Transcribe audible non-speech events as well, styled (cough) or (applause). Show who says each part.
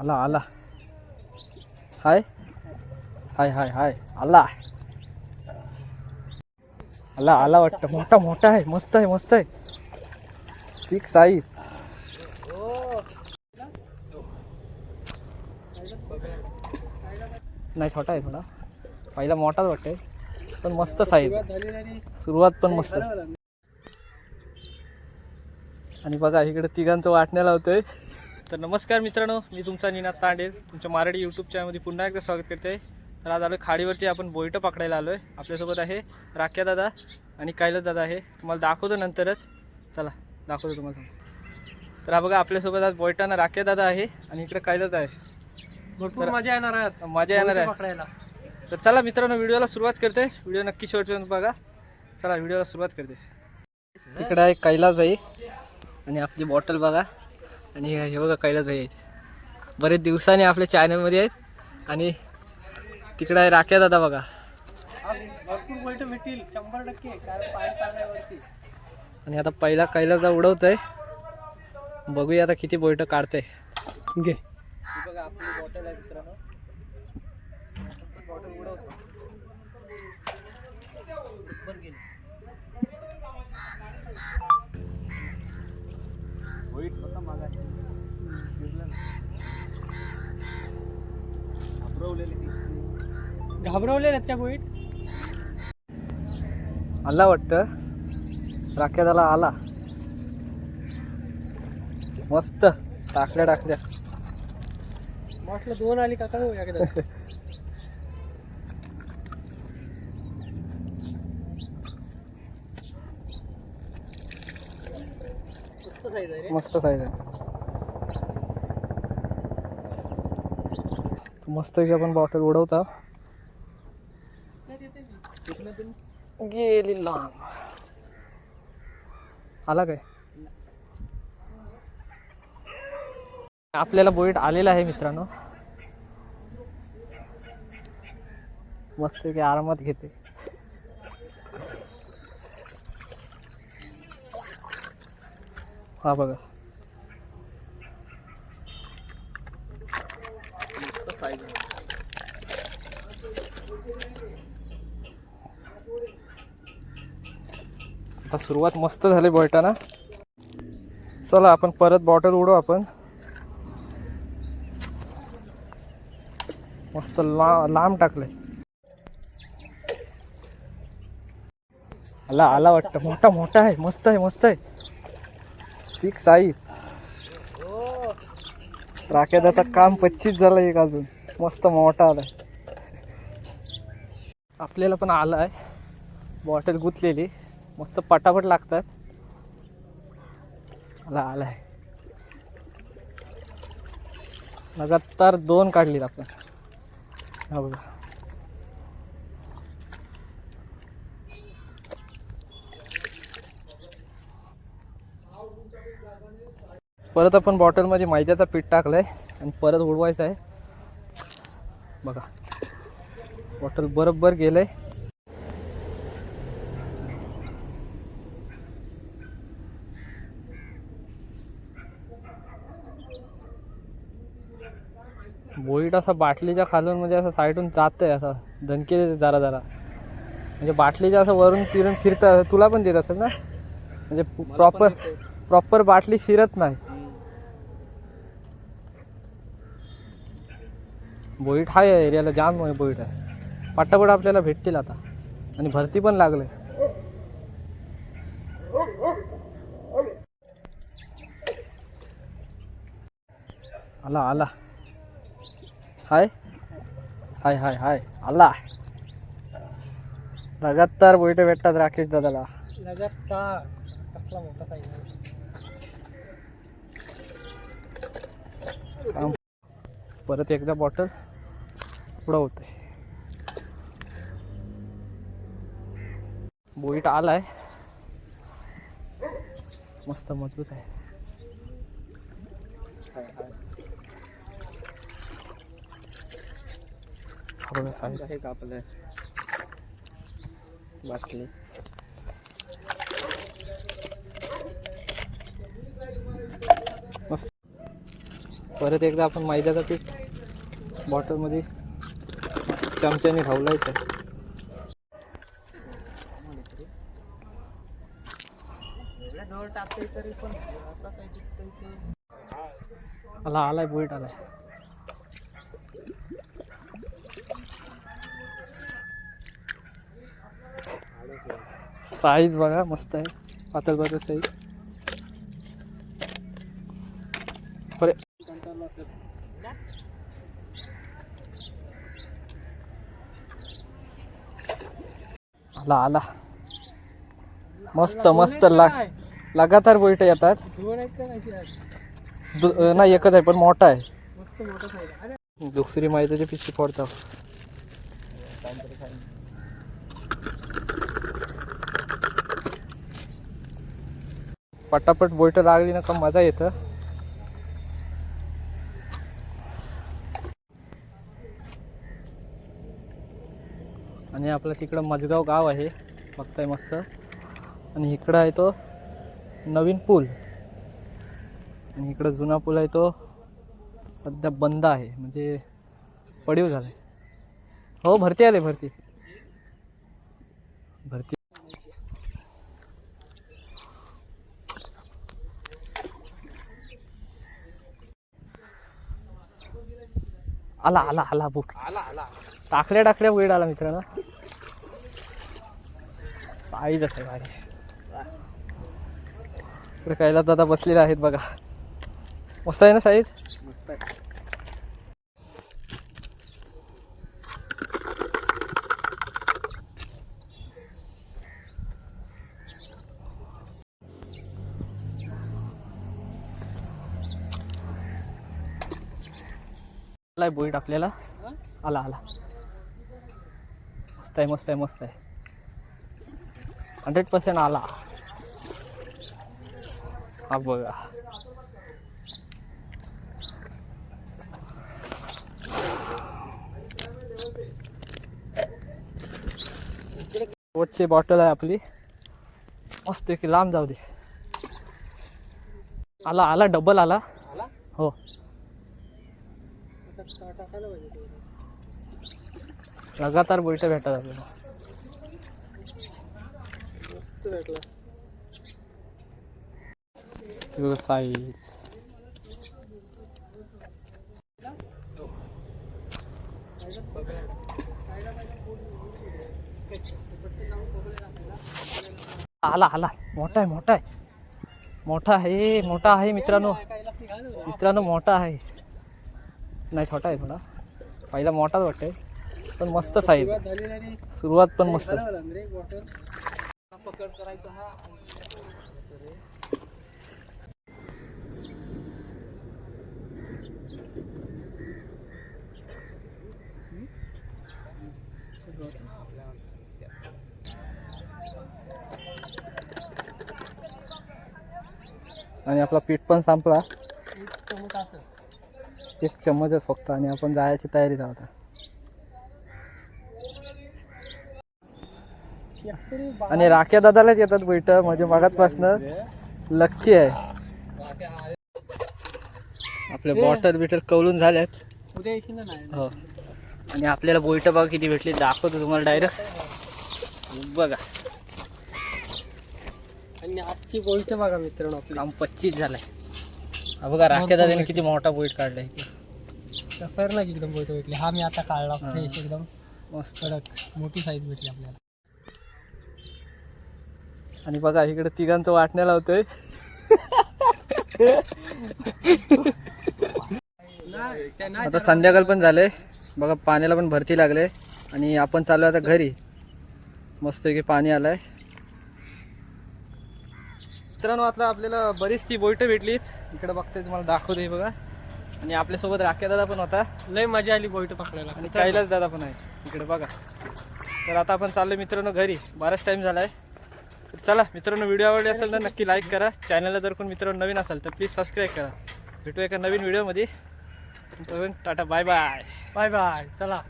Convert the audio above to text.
Speaker 1: आला आला. हाय. हाय हाय हाय. आला. आला आला वाटतं. मोठा मोठा आहे. मस्त आहे मस्त आहे. ठीक साईज नाही छोटा आहे थोडा. पहिला मोठाच वाटतंय. पण मस्त साईज सुरुवात पण मस्त. आणि बघा इकडे तिघांचं वाटण्याला होतंय तर नमस्कार मित्रांनो मी तुमचा निनाद तांडे. तुमच्या मराठी यूट्यूब चॅनलमध्ये पुन्हा एकदा स्वागत करते आहे तर आज आलो खाडीवरती आपण बोईटं पकडायला आलो आहे आपल्यासोबत आहे राख्या दादा आणि कैलास दादा आहे. तुम्हाला दाखवतो नंतरच. चला दाखवतो तुम्हाला तर हा बघा आपल्यासोबत आज बोईटाना राख्या दादा आहे आणि इकडे कैलास आहे.
Speaker 2: भरपूर मजा येणार आहे
Speaker 1: मजा येणार आहे.
Speaker 2: पकडायला.
Speaker 1: तर चला मित्रांनो व्हिडिओला सुरुवात करते. व्हिडिओ नक्की शेवटपर्यंत बघा. चला व्हिडिओला सुरुवात करते. इकडे आहे कैलास भाई आणि आपली बॉटल बघा. आणि हे बघा कैलास भाई आहेत. बरेच दिवसांनी आपल्या चॅनलमध्ये आहेत. आणि तिकडे आहे राख्या दादा बघा.
Speaker 2: भरपूर भेटतील शंभर टक्के
Speaker 1: आणि आता पहिला कैलासदा उडवतोय. बघूया आता किती बोईट काढते
Speaker 2: घे.
Speaker 1: बघा आपली बॉटल आहे मित्रांनो. बॉटल उडवतो.
Speaker 2: घाबरवले आहेत त्या गोईट
Speaker 1: आला वाटतं. राख्याला आला. मस्त. टाकल्या टाकल्या.
Speaker 2: म्हटलं दोन आली का काय एकदा. (laughs) मस्त
Speaker 1: साईज आहे मस्त की आपण बॉटल उडवता. गेली लांब. आला काय? आपल्याला बोईट आलेला आहे मित्रांनो. मस्त की आरामात घेते. हा बघा. सुरुवात मस्त झाली बोलताना. चला आपण परत बॉटल उडू आपण. मस्त ला लांब टाकले आला आला वाटतं. मोठा मोठा आहे. मस्त आहे मस्त आहे. ठीक साईज राखेत आता काम पच्चीस झालं एक अजून. मस्त मोठा आलाय. आपल्याला पण आला आहे बॉटल गुंतलेली. मस्त पटापट लागतात. आला आलाय लगातार दोन काढलीत आपण. हा बघा. परत आपण बॉटलमध्ये मैद्याचा पीठ टाकलाय आणि परत उडवायचं आहे. बघा. बॉटल बरोबर गेलंय. बोईट असा बाटलीच्या खालून म्हणजे असं साईडून जात आहे असा. धनके देते जरा जरा. म्हणजे बाटलीच्या असं वरून तिरून फिरतं तुला पण देत असेल ना? म्हणजे प्रॉपर प्रॉपर बाटली शिरत नाही. बोईट हा एरियाला जाम आहे बोईट आहे. पटापट आपल्याला भेटतील आता. आणि भरती पण लागले. आला आला. हाय. हाय हाय हाय. आला. लगातार बोईट भेटतात राकेश दादाला.
Speaker 2: लगातार. कसला मोठा साईज
Speaker 1: परत एकदा बॉटल उडवते बोईट आलाय. मस्त मजबूत आहे. हा बघा size.
Speaker 2: आहे का आपलं
Speaker 1: बाटली परत एकदा आपण मैद्याचं पीठ बॉटलमध्ये चमच्याने ठेवलायचं आला आलाय बुलेट आलाय. साईज बघा मस्त आहे. पातळ पातळ साईज बरे. आला आला. मस्त मस्त लाग लगातार बोईट येतात. दु- नाही एकच आहे पण मोठा आहे. दुसरी मैद्याची पिशवी फोडतो. पटापट बोईट लागली ना का मजा येतं. आणि आपलं तिकडं मजगाव गाव आहे. बघताय मस्त. आणि इकडं आहे तो नवीन पूल. आणि इकडं जुना पूल आहे तो सध्या बंद आहे. म्हणजे पडीव झालाय. हो भरती आले भरती. भरती आला आला आला बुक
Speaker 2: आला आला
Speaker 1: टाकल्या टाकल्या वेळ आला मित्रांनो. साईज आहे भारी. इकडे कैलास दादा बसलेले आहेत बघा. मस्त आहे ना साईज?
Speaker 2: मस्त आहे.
Speaker 1: आलाय बोईट आपल्याला.
Speaker 2: हा?
Speaker 1: आला आला. मस्त आहे मस्त आहे मस्त आहे. हंड्रेड पर्सेंट आला. हा बघा. वरची बॉटल आहे आपली. मस्त की लांब जाऊ दे. आला आला डबल आला.
Speaker 2: आला?
Speaker 1: हो. लगातार बोईट भेटतात आपल्याला साईज आला आला. मोठा आहे मोठा आहे. मोठा आहे मोठा आहे मित्रांनो. मित्रांनो, मोठा आहे. नाही छोटा आहे थोडा. पहिला मोठाच वाटते पण मस्त साईज
Speaker 2: सुरुवात
Speaker 1: पण मस्त.
Speaker 2: पकड करायचा हा
Speaker 1: आणि आपला पीठ पण संपला.
Speaker 2: एक
Speaker 1: चम्मचच फक्त आणि आपण जायची तयारीत आहोत आणि राख्या दादालाच येतात बैठ म्हणजे मगाचपासनं लक्की आहे. आपल्या बॉटल बिटल कवलून झाल्यात. हो. आणि आपल्याला बोईट बघा किती भेटली दाखवतो तुम्हाला डायरेक्ट बघा.
Speaker 2: आणि आजची गोष्ट बघा मित्रांनो आपली.
Speaker 1: काम पच्चीस झालाय. बघा राख्या दादाने किती मोठा बोईट काढलाय.
Speaker 2: कसर ना एकदम गोष्ट भेटली हा मी आता काढला. फ्रेश एकदम.
Speaker 1: मस्त.
Speaker 2: कडक. मोठी साईज भेटली आपल्याला.
Speaker 1: आणि बघा इकडे तिघांचं वाटण्याला होतंय आता संध्याकाळ पण झालंय. बघा पाण्याला पण भरती लागले. आणि आपण चालू आता घरी. मस्त की पाणी आलंय. मित्रांनो आता आपल्याला बरीचशी बोईट भेटलीच इकडे बघतोय तुम्हाला दाखवते बघा. आणि आपल्यासोबत राख्या दादा पण होता.
Speaker 2: लय मजा आली बोईट पकडायला.
Speaker 1: आणि कैलास दादा पण आहे. इकडे बघा. तर आता आपण चाललो मित्रांनो घरी. बराच टाइम झालाय. तर चला मित्रांनो व्हिडिओ आवडले असेल तर नक्की लाईक करा. चॅनलला जर कोण मित्रांनो नवीन असेल तर प्लीज सबस्क्राईब करा. भेटू एका नवीन व्हिडिओमध्ये tata bye bye
Speaker 2: bye bye चला.